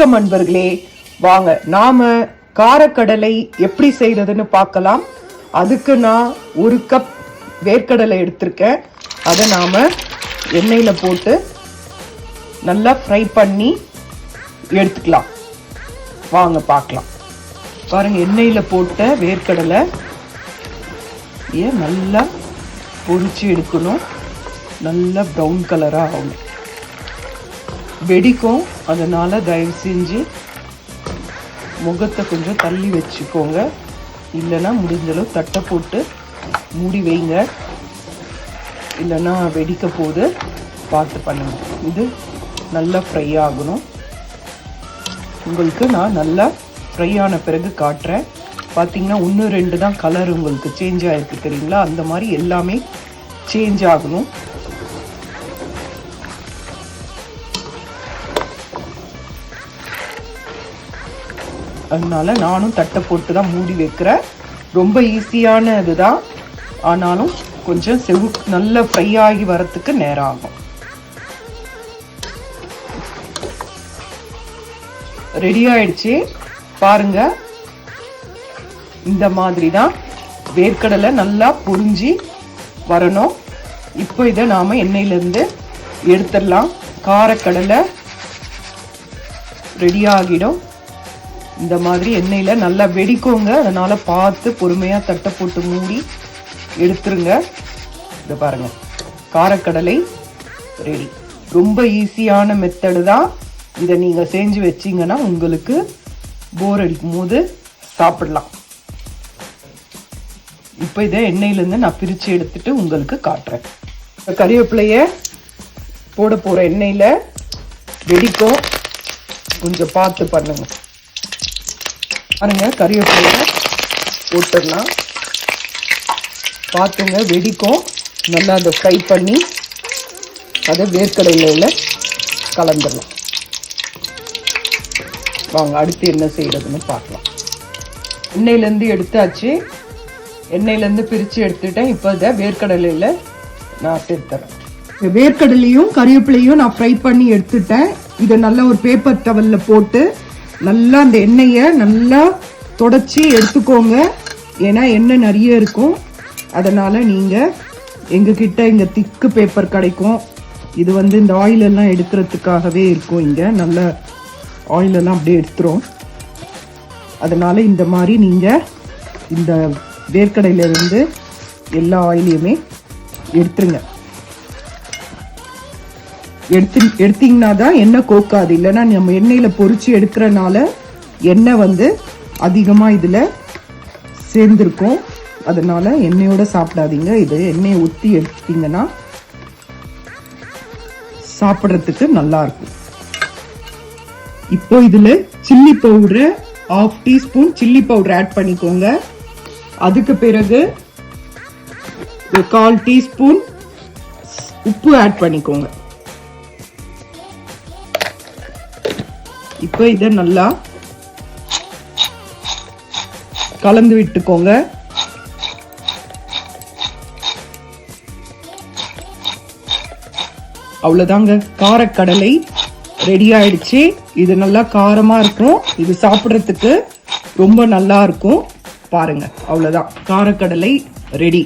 வணக்கம் அன்பர்களே. வாங்க நாம காரக்கடலை எப்படி செய்யறதுன்னு பார்க்கலாம். அதுக்கு நான் ஒரு கப் வேர்க்கடலை எடுத்திருக்கேன். அதை நாம எண்ணெயில் போட்டு நல்லா ஃப்ரை பண்ணி எடுத்துக்கலாம். வாங்க பார்க்கலாம். பாருங்க எண்ணெயில் போட்ட வேர்க்கடலை ஏன் நல்லா பொறிச்சு எடுக்கணும். நல்லா ப்ரௌன் கலராக ஆகணும். வெடிக்கும். அதனால் தயவு செஞ்சு முகத்தை கொஞ்சம் தள்ளி வச்சுக்கோங்க. இல்லைன்னா முடிஞ்சளவு தட்டை போட்டு மூடி வைங்க. இல்லைன்னா வெடிக்க போது பார்த்து பண்ணுங்கள் இது நல்லா ஃப்ரை ஆகணும். உங்களுக்கு நான் நல்லா ஃப்ரை ஆன பிறகு காட்டுறேன். பார்த்தீங்கன்னா ஒன்று ரெண்டு தான் கலர் உங்களுக்கு சேஞ்ச் ஆகிருக்கு தெரியுங்களா? அந்த மாதிரி எல்லாமே சேஞ்ச் ஆகணும். அதனால நானும் தட்டை போட்டு தான் மூடி வைக்கிறேன் ரொம்ப ஈஸியான இதுதான் ஆனாலும் கொஞ்சம் செவு நல்ல ஃப்ரை ஆகி வரத்துக்கு நேரம் ஆகும் ரெடி ஆயிடுச்சு. பாருங்க. இந்த மாதிரி தான் வேர்க்கடலை நல்லா பொரிஞ்சு வரணும். இப்போ இதை நாம் எண்ணெயிலேருந்து எடுத்துடலாம். காரக்கடலை ரெடி ஆகிடும். இந்த மாதிரி எண்ணெயில் நல்லா வெடிக்கோங்க. அதனால் பார்த்து பொறுமையாக தட்டை போட்டு மூடி எடுத்துருங்க. இதை பாருங்கள் காரக்கடலை ரெடி ரொம்ப ஈஸியான மெத்தடு தான். இதை நீங்கள் செஞ்சு வச்சிங்கன்னா உங்களுக்கு போர் அடிக்கும் போது சாப்பிடலாம். இப்போ இதை எண்ணெயிலேருந்து நான் பிரித்து எடுத்துட்டு உங்களுக்கு காட்டுறேன். இந்த கறிவேப்பிலைய போட போகிற எண்ணெயில் வெடிக்கும் கொஞ்சம் பார்த்து பண்ணுங்கள் பாருங்க கறிவேப்பிலையை போட்டுடலாம். பார்த்துங்க வெடிக்கும். நல்லா அதை ஃப்ரை பண்ணி அதை வேர்க்கடலையில் கலந்துடலாம். வாங்க அடுத்து என்ன செய்யறதுன்னு பார்க்கலாம். எண்ணெயிலேருந்து எடுத்தாச்சு. எண்ணெயிலேருந்து பிரித்து எடுத்துட்டேன். இப்போ இதை வேர்க்கடலையில் நான் சேர்த்துறேன். வேர்க்கடலையும் கறிவேப்பிலையும் நான் ஃப்ரை பண்ணி எடுத்துட்டேன். இதை நல்லா ஒரு பேப்பர் டவலில் போட்டு நல்லா அந்த எண்ணெயை நல்லா தொடச்சி எடுத்துக்கோங்க. ஏன்னா எண்ணெய் நிறைய இருக்கும். அதனால் நீங்கள் எங்ககிட்ட இங்கே திக்கு பேப்பர் கிடைக்கும். இது வந்து இந்த ஆயில் எல்லாம் எடுக்கிறதுக்காகவே இருக்கும் இங்கே. நல்ல ஆயில் எல்லாம் அப்படியே எடுத்துரும். அதனால் இந்த மாதிரி நீங்கள் இந்த வேர்க்கடையில இருந்து எல்லா ஆயிலையுமே எடுத்துருங்க. எடுத்து எடுத்தீங்கன்னா தான் எண்ணெய் கோக்காது. இல்லைன்னா நம்ம எண்ணெயில் பொறிச்சு எடுக்கிறனால எண்ணெய் வந்து அதிகமாக இதில் சேர்ந்துருக்கும். அதனால எண்ணெயோட சாப்பிடாதீங்க. இது எண்ணெயை ஊற்றி எடுத்தீங்கன்னா சாப்பிட்றதுக்கு நல்லா இருக்கும் இப்போ இதில் chilli powder half teaspoon chilli powder add பண்ணிக்கோங்க. அதுக்கு பிறகு கால் டீஸ்பூன் உப்பு ஆட் பண்ணிக்கோங்க. இப்போ இதை நல்லா கலந்து விட்டுக்கோங்க. அவ்வளோதாங்க. காரக்கடலை ரெடி ஆயிடுச்சு. இது நல்லா காரமா இருக்கும். இது சாப்பிட்றதுக்கு ரொம்ப நல்லா இருக்கும். பாருங்க அவ்வளோதான். காரக்கடலை ரெடி